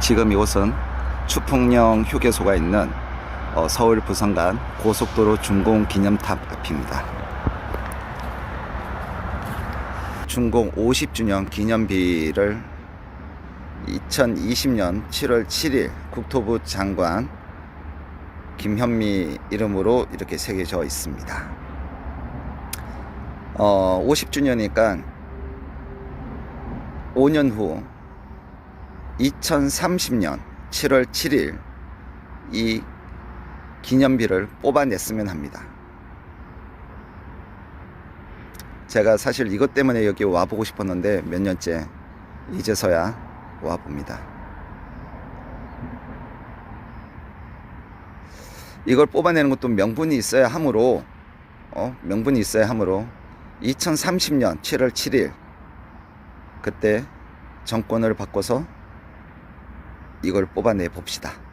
지금 이곳은 추풍령 휴게소가 있는 어, 서울 부산 간 고속도로 준공 기념탑 앞입니다. 준공 50주년 기념비를 2020년 7월 7일 국토부 장관 김현미 이름으로 이렇게 새겨져 있습니다. 어, 50주년이니까 5년 후 2030년 7월 7일 이 기념비를 뽑아냈으면 합니다. 제가 사실 이것 때문에 여기 와보고 싶었는데 몇 년째 이제서야 와봅니다. 이걸 뽑아내는 것도 명분이 있어야 하므로 어, 명분이 있어야 하므로 2030년 7월 7일 그때 정권을 바꿔서 이걸 뽑아내 봅시다.